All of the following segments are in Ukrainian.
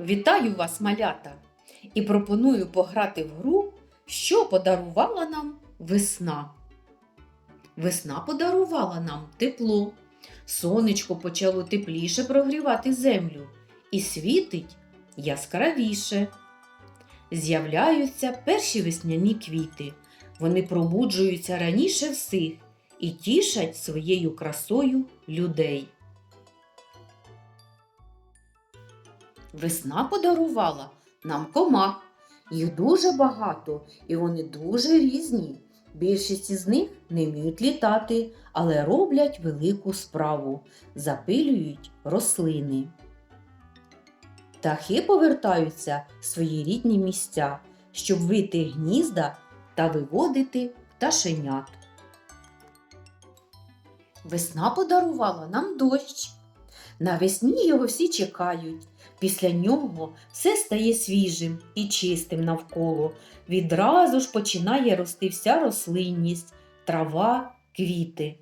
Вітаю вас, малята! І пропоную пограти в гру, що подарувала нам весна. Весна подарувала нам тепло. Сонечко почало тепліше прогрівати землю і світить яскравіше. З'являються перші весняні квіти. Вони пробуджуються раніше всіх і тішать своєю красою людей. Весна подарувала нам комах. Їх дуже багато і вони дуже різні. Більшість із них не вміють літати, але роблять велику справу, запилюють рослини. Птахи повертаються в свої рідні місця, щоб вити гнізда та виводити пташенят. Весна подарувала нам дощ. Навесні його всі чекають. Після нього все стає свіжим і чистим навколо. Відразу ж починає рости вся рослинність, трава, квіти.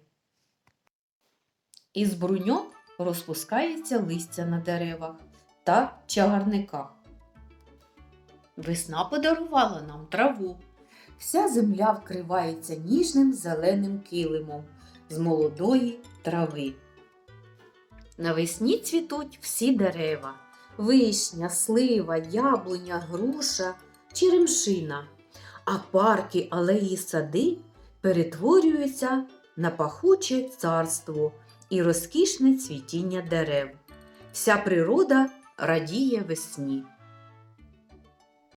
Із бруньок розпускається листя на деревах та чагарниках. Весна подарувала нам траву. Вся земля вкривається ніжним зеленим килимом з молодої трави. Навесні цвітуть всі дерева вишня, слива, яблуня, груша, черемшина, а парки, алеї, сади перетворюються на пахуче царство і розкішне цвітіння дерев. Вся природа радіє весні.